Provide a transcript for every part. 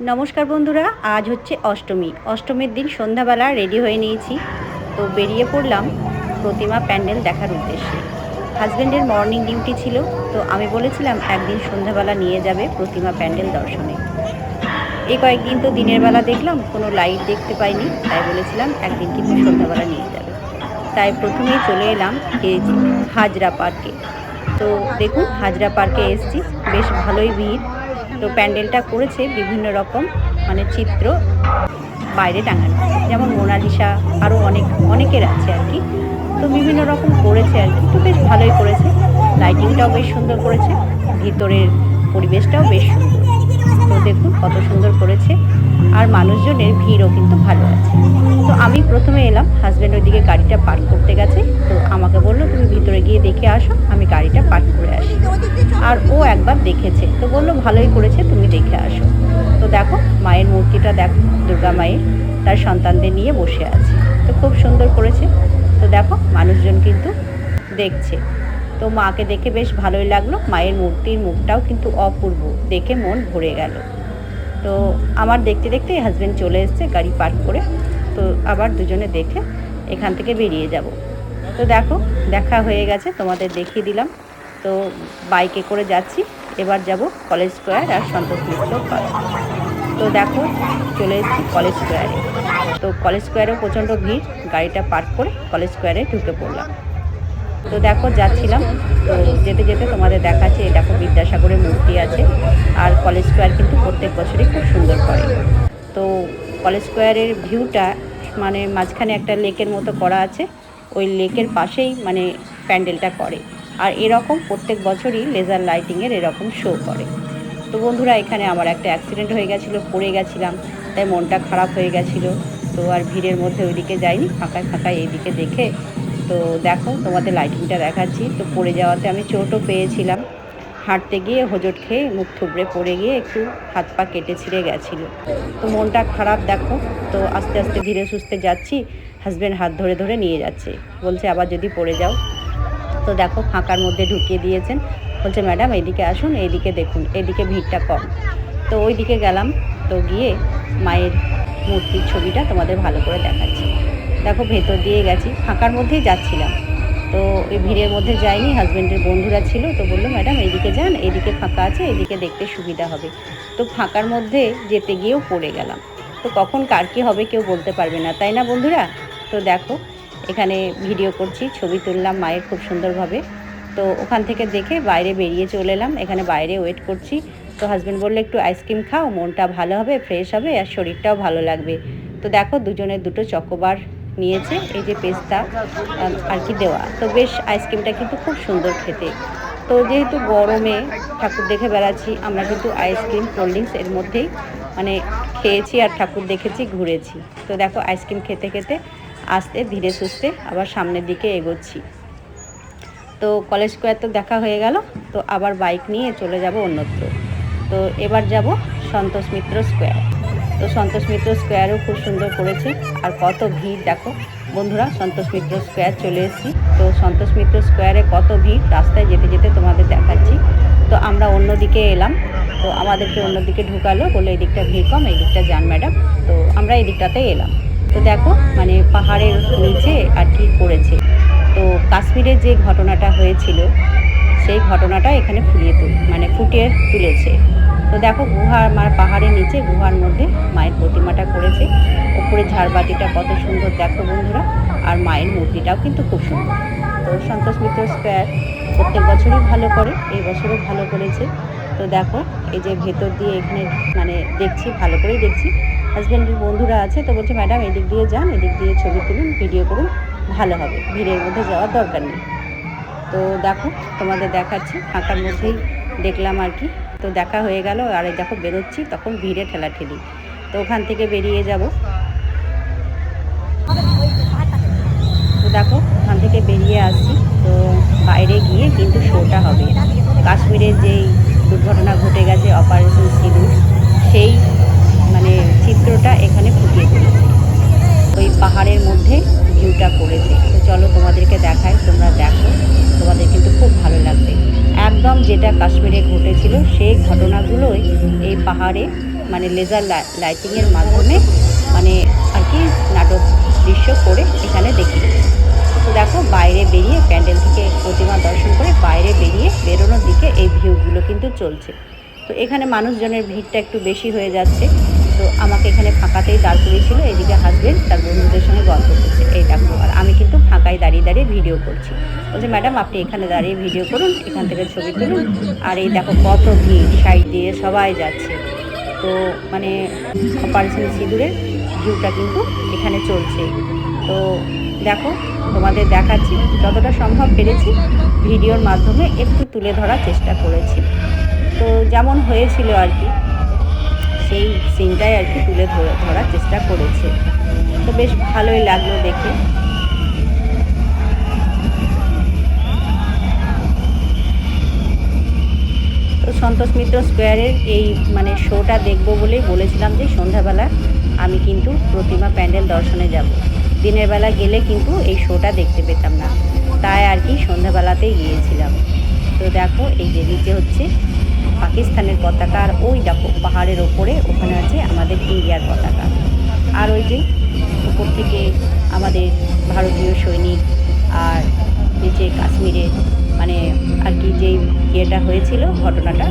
নমস্কার বন্ধুরা, আজ হচ্ছে অষ্টমী। অষ্টমীর দিন সন্ধ্যাবেলা রেডি হয়ে নিয়েছি। তো বেরিয়ে পড়লাম প্রতিমা প্যান্ডেল দেখার উদ্দেশ্যে। হাজব্যান্ডের মর্নিং ডিউটি ছিল, তো আমি বলেছিলাম একদিন সন্ধ্যাবেলা নিয়ে যাবে প্রতিমা প্যান্ডেল দর্শনে। এই কয়েকদিন তো দিনের বেলা দেখলাম, কোনো লাইট দেখতে পাইনি, তাই বলেছিলাম একদিন কিন্তু সন্ধ্যাবেলা নিয়ে যাবে। তাই প্রথমেই চলে এলাম হাজরা পার্কে তো দেখুন, হাজরা পার্কে এসেছি, বেশ ভালোই ভিড়। তো প্যান্ডেলটা করেছে বিভিন্ন রকম মানে চিত্র বাইরে টাঙানো। যেমন মোনালিসা আরও অনেক, অনেকের আছে আর কি। তো বিভিন্ন রকম করেছে আর কি। তো বেশ ভালোই করেছে। লাইটিংটাও বেশ সুন্দর করেছে। ভিতরের পরিবেশটাও বেশ সুন্দর। তো দেখুন কত সুন্দর করেছে। আর মানুষজনের ভিড়ও কিন্তু ভালো আছে। তো আমি প্রথমে এলাম হাজব্যান্ড ওইদিকে গাড়িটা পার্ক করতে গেছে। তো আমাকে বলল, তুমি ভিতরে গিয়ে দেখে আসো, আমি গাড়িটা পার্ক করে আসি। আর ও একবার দেখেছে, তো বলল, ভালোই করেছে, তুমি দেখে আসো। তো দেখো, মায়ের মূর্তিটা দেখো, দুর্গা মায়ের, তার সন্তানদের নিয়ে বসে আছে। তো খুব সুন্দর করেছে। তো দেখো, মানুষজন কিন্তু দেখছে। তো মাকে দেখে বেশ ভালোই লাগল, মায়ের মূর্তির মুখটাও কিন্তু অপূর্ব, দেখে মন ভরে গেল। তো আমার দেখতে দেখতে হাজব্যান্ড চলে এসছে, গাড়ি পার্ক করে। তো আবার দুজনে দেখে এখান থেকে বেরিয়ে যাব। তো দেখো, দেখা হয়ে গেছে, তোমাদের দেখিয়ে দিলাম। তো বাইকে করে যাচ্ছি, এবার যাব কলেজ স্কোয়ার আর সন্তোষ মিত্র তো দেখো, চলে এসেছি কলেজ স্কোয়ারে তো কলেজ স্কোয়ারেও প্রচণ্ড ভিড়, গাড়িটা পার্ক করে কলেজ স্কোয়ারে ঢুকে পড়লাম। তো দেখো, যাচ্ছিলাম। তো যেতে যেতে তোমাদের দেখাচ্ছে, এই দেখো বিদ্যাসাগরের মূর্তি আছে। আর কলেজ স্কোয়ার কিন্তু প্রত্যেক বছরই খুব সুন্দর করে। তো কলেজ স্কোয়ারের ভিউটা মানে মাঝখানে একটা লেকের মতো করা আছে। ওই লেকের পাশেই মানে প্যান্ডেলটা করে। আর এরকম প্রত্যেক বছরই লেজার লাইটিংয়ের এরকম শো করে। তো বন্ধুরা, এখানে আমার একটা অ্যাক্সিডেন্ট হয়ে গেছিল, পড়ে গেছিলাম। তাই মনটা খারাপ হয়ে গেছিল। তো আর ভিড়ের মধ্যে ওইদিকে যাইনি, ফাঁকায় ফাঁকায় এইদিকে দেখে তো দেখো, তোমাদের লাইটিংটা দেখাচ্ছি। তো পড়ে যাওয়াতে আমি চোটও পেয়েছিলাম। হাঁটতে গিয়ে হোঁচট খেয়ে মুখ থুবড়ে পড়ে গিয়ে একটু হাত পা কেটে ছিঁড়ে গেছিল। তো মনটা খারাপ, দেখো। তো আস্তে আস্তে ধীরে সুস্থে যাচ্ছি। হাজব্যান্ড হাত ধরে ধরে নিয়ে যাচ্ছে। বলছে, আবার যদি পড়ে যাও। তো দেখো, ফাঁকার মধ্যে ঢুকিয়ে দিয়েছেন। বলছে, ম্যাডাম এইদিকে আসুন এইদিকে দেখুন, এদিকে ভিড়টা কম। তো ওই দিকে গেলাম। তো গিয়ে মায়ের মূর্তির ছবিটা তোমাদের ভালো করে দেখাচ্ছি। দেখো ভেতর দিয়ে গেছি, ফাঁকার মধ্যেই যাচ্ছিলাম। তো ওই ভিড়ের মধ্যে যাইনি হাজব্যান্ডের বন্ধুরা ছিল, তো বলল ম্যাডাম এইদিকে যান এইদিকে ফাঁকা আছে, এদিকে দেখতে সুবিধা হবে। তো ফাঁকার মধ্যে যেতে গিয়েও পড়ে গেলাম। তো কখন কার কী হবে কেউ বলতে পারবে না, তাই না বন্ধুরা? তো দেখো, এখানে ভিডিও করছি, ছবি তুললাম মায়ের খুব সুন্দরভাবে। তো ওখান থেকে দেখে বাইরে বেরিয়ে চলে এলাম, এখানে বাইরে ওয়েট করছি। তো হাজব্যান্ড বলল, একটু আইসক্রিম খাও, মনটা ভালো হবে ফ্রেশ হবে, আর শরীরটাও ভালো লাগবে। তো দেখো, দুজনের দুটো চকোবার নিয়েছে, এই যে পেস্তা আর কি দেওয়া। তো বেশ আইসক্রিমটা কিন্তু খুব সুন্দর খেতে। তো যেহেতু গরমে ঠাকুর দেখে বেড়াচ্ছি, আমরা কিন্তু আইসক্রিম, কোল্ড ড্রিঙ্কস এর মধ্যেই মানে খেয়েছি আর ঠাকুর দেখেছি, ঘুরেছি। তো দেখো, আইসক্রিম খেতে খেতে আস্তে, ধীরে সুস্থে আবার সামনের দিকে এগোচ্ছি। তো কলেজ স্কোয়ার তো দেখা হয়ে গেল, তো আবার বাইক নিয়ে চলে যাব অন্যত্র। তো এবার যাব সন্তোষ মিত্র স্কোয়ার। তো সন্তোষ মিত্র স্কোয়ারও খুব সুন্দর করেছে। আর কত ভিড়, দেখো। বন্ধুরা, সন্তোষ মিত্র স্কোয়ার চলে এসেছি। তো সন্তোষ মিত্র স্কোয়ারে কত ভিড়, রাস্তায় যেতে যেতে তোমাদের দেখাচ্ছি। তো আমরা অন্যদিকে এলাম। তো আমাদেরকে অন্যদিকে ঢুকালো বলে এই দিকটা ভিড় কম, এই দিকটা যান, ম্যাডাম। তো আমরা এই দিকটাতেই এলাম। তো দেখো মানে পাহাড়ের নিচে আর কি করেছে। তো কাশ্মীরে যে ঘটনাটা হয়েছিল, সেই ঘটনাটা এখানে ফুলিয়ে তুল মানে ফুটিয়ে তুলেছে। তো দেখো গুহার মানে পাহাড়ের নিচে, গুহার মধ্যে মায়ের প্রতিমাটা করেছে। ওপরে ঝাড়বাতিটা কত সুন্দর, দেখো বন্ধুরা। আর মায়ের মূর্তিটাও কিন্তু খুব সুন্দর। তো সন্তোষ মিত্র স্কোয়ার, প্রত্যেক বছরই ভালো করে, এই বছরও ভালো করেছে। তো দেখো, এই যে ভেতর দিয়ে এখানে মানে দেখছি, ভালো করেই দেখছি। হাজব্যান্ডের বন্ধুরা আছে, তো বলছে ম্যাডাম এদিক দিয়ে যান, এদিক দিয়ে ছবি তুলুন ভিডিও করুন, ভালো হবে। ভিড়ের মধ্যে যাওয়ার দরকার নেই। তো দেখো, তোমাদের দেখাচ্ছি, ফাঁকার মধ্যেই দেখলাম আর কি। তো দেখা হয়ে গেল, আর এই দেখো বেরোচ্ছি, তখন ভিড়ে ঠেলাঠেলি। তো ওখান থেকে বেরিয়ে যাব। তো দেখো, ওখান থেকে বেরিয়ে আসছি। তো বাইরে গিয়ে কিন্তু শোটা হবে। কাশ্মীরের যেই দুর্ঘটনা ঘটে গেছে অপারেশন সিঁদুর সেই মানে চিত্রটা এখানে ফুটিয়ে তুলেছে। ওই পাহাড়ের মধ্যে ভিউটা করেছে। তো চলো তোমাদেরকে দেখাই, তোমরা দেখো। তোমাদের কিন্তু খুব ভালো লাগবে। একদম যেটা কাশ্মীরে ঘটেছিল, সেই ঘটনাগুলোই এই পাহাড়ে মানে লেজার লাইটিংয়ের মাধ্যমে মানে আর কি নাটক দৃশ্য করে এখানে দেখিয়েছে। তো দেখো, বাইরে বেরিয়ে প্যান্ডেল থেকে প্রতিমা দর্শন করে বাইরে বেরিয়ে বেরোনোর দিকে এই ভিউগুলো কিন্তু চলছে। তো এখানে মানুষজনের ভিড়টা একটু বেশি হয়ে যাচ্ছে। তো আমাকে এখানে ফাঁকাতেই দাঁড় করিয়েছিল, এদিকে হাজবেন্ড তার বন্ধুদের সঙ্গে গল্প করছে। এই দেখো, আর আমি কিন্তু ফাঁকায় দাঁড়িয়ে দাঁড়িয়ে ভিডিও করছি। বলছে ম্যাডাম আপনি এখানে দাঁড়িয়ে ভিডিও করুন, এখান থেকে ছবি তুলুন। আর এই দেখো কত ভিড়, সাইড দিয়ে সবাই যাচ্ছে। তো মানে অপারেশন সিঁদুরের ভিউটা কিন্তু এখানে চলছে। তো দেখো, তোমাদের দেখাচ্ছি যতটা সম্ভব পেরেছি। ভিডিওর মাধ্যমে একটু তুলে ধরার চেষ্টা করেছি। তো যেমন হয়েছিল আর কি সেই সিনটাই আর কি তুলে ধরে ধরার চেষ্টা করেছে। তো বেশ ভালোই লাগল দেখে। তো সন্তোষ মিত্র স্কোয়ারের এই মানে শোটা দেখব বলেই বলেছিলাম যে সন্ধ্যাবেলা আমি কিন্তু প্রতিমা প্যান্ডেল দর্শনে যাব। দিনের বেলা গেলে কিন্তু এই শোটা দেখতে পেতাম না। তাই আর কি সন্ধ্যাবেলাতেই গিয়েছিলাম। তো দেখো, এই যে নিচে হচ্ছে পাকিস্তানের পতাকা আর ওই দেখো, পাহাড়ের ওপরে ওখানে আছে আমাদের ইন্ডিয়ার পতাকা। আর ওই যে উপর থেকে আমাদের ভারতীয় সৈনিক আর নিচে কাশ্মীরে মানে আর কি যেই ইয়েটা হয়েছিল ঘটনাটা,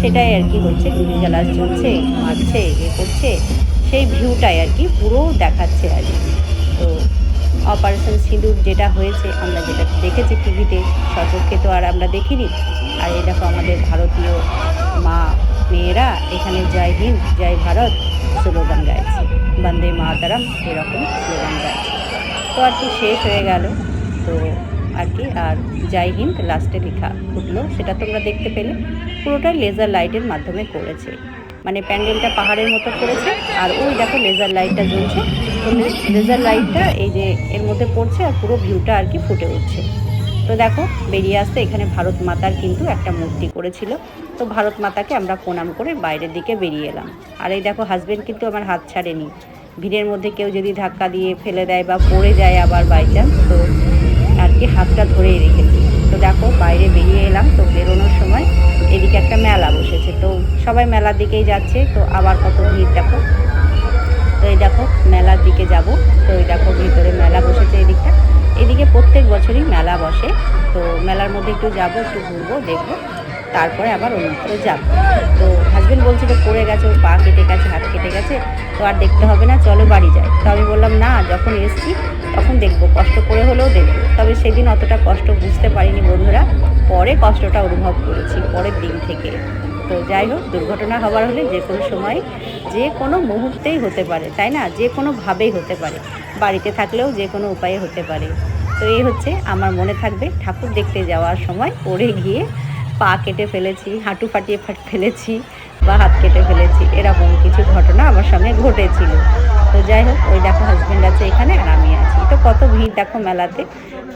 সেটাই আর কি হচ্ছে, গুলি জ্বালা চলছে, মারছে, এ করছে, সেই ভিউটাই আর কি পুরো দেখাচ্ছে আর কি। তো অপারেশন সিঁদুর যেটা হয়েছে, আমরা যেটা দেখেছি টিভিতে, সচক্ষে তো আর আমরা দেখিনি। আর এই দেখো আমাদের ভারতীয় মা, মেয়েরা এখানে জয় হিন্দ, জয় ভারত স্লোগান গাইছে। বন্দে মাতারাম, এরকম স্লোগান গাইছে। তো আর কি শেষ হয়ে গেল। তো আর কি, আর জয় হিন্দ লাস্টে লেখা উঠল সেটা তোমরা দেখতে পেলে। পুরোটাই লেজার লাইটের মাধ্যমে করেছে। মানে প্যান্ডেলটা পাহাড়ের মতো করেছে, আর ওই দেখো লেজার লাইটটা জ্বলছে। তো লেজার লাইটটা এই যে এর মধ্যে পড়ছে আর পুরো ভিউটা আর কি ফুটে উঠছে। তো দেখো, বেরিয়ে আসতে এখানে ভারত মাতার কিন্তু একটা মূর্তি করেছিল। তো ভারত মাতাকে আমরা প্রণাম করে বাইরের দিকে বেরিয়ে এলাম। আর এই দেখো হাজবেন্ড কিন্তু আমার হাত ছাড়েনি। ভিড়ের মধ্যে কেউ যদি ধাক্কা দিয়ে ফেলে দেয় বা পড়ে যায় আবার বাই চান্স তো আর কি হাতটা ধরেই রেখেছি। তো দেখো, বাইরে বেরিয়ে এলাম, তো বেরোনোর সময় এদিকে একটা মেলা বসেছে। তো সবাই মেলার দিকেই যাচ্ছে, তো আবার কত ভিড় দেখো। তো এই দেখো মেলার দিকে যাব। তো এই দেখো ভিতরে মেলা বসেছে এদিকটা। এদিকে প্রত্যেক বছরই মেলা বসে। তো মেলার মধ্যে একটু যাব, একটু ঘুরবো, দেখব। তারপরে আবার অন্যত্র যাব। তো হাজবেন্ড বলছিল পড়ে গেছে, ওর পা কেটে গেছে, হাত কেটে গেছে, তো আর দেখতে হবে না, চলো বাড়ি যাই। তো আমি বললাম, না, যখন এসছি, তখন দেখব, কষ্ট করে হলেও দেখব। তবে সেদিন অতটা কষ্ট বুঝতে পারিনি বন্ধুরা। পরে কষ্টটা অনুভব করেছি, পরের দিন থেকে। তো যাই হোক, দুর্ঘটনা হবার হলে যে কোনো সময় যে কোনো মুহূর্তেই হতে পারে, তাই না? যে কোনোভাবেই হতে পারে। বাড়িতে থাকলেও যে কোনো উপায়ে হতে পারে। তো এই হচ্ছে আমার মনে থাকবে, ঠাকুর দেখতে যাওয়ার সময় পড়ে গিয়ে পা কেটে ফেলেছি, হাঁটু ফাটিয়ে ফাট ফেলেছি বা হাত কেটে ফেলেছি, এরকম কিছু ঘটনা আমার সঙ্গে ঘটেছিল। তো যাই হোক, ওই দেখো হাজব্যান্ড আছে এখানে আর কত ভিড় দেখো মেলাতে।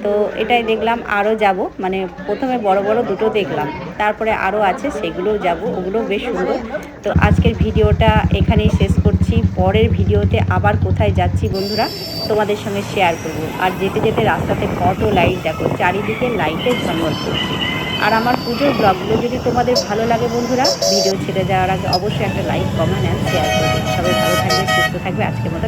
তো এটাই দেখলাম আরও যাব। মানে প্রথমে বড় বড় দুটো দেখলাম। তারপরে আরও আছে, সেগুলোও যাব। ওগুলো বেশ সুন্দর। তো আজকের ভিডিওটা এখানেই শেষ করছি। পরের ভিডিওতে আবার কোথায় যাচ্ছি বন্ধুরা, তোমাদের সঙ্গে শেয়ার করব। আর যেতে যেতে রাস্তাতে কত লাইট দেখো, চারিদিকে লাইটের ঝলমল আর আমার পুজোর ব্লগগুলো যদি তোমাদের ভালো লাগে বন্ধুরা ভিডিও ছেড়ে যাওয়ার আগে অবশ্যই একটা লাইক কমেন্ট অ্যান্ড শেয়ার করবে। সবাই ভালো থাকবে, সুস্থ থাকবে। আজকের মতো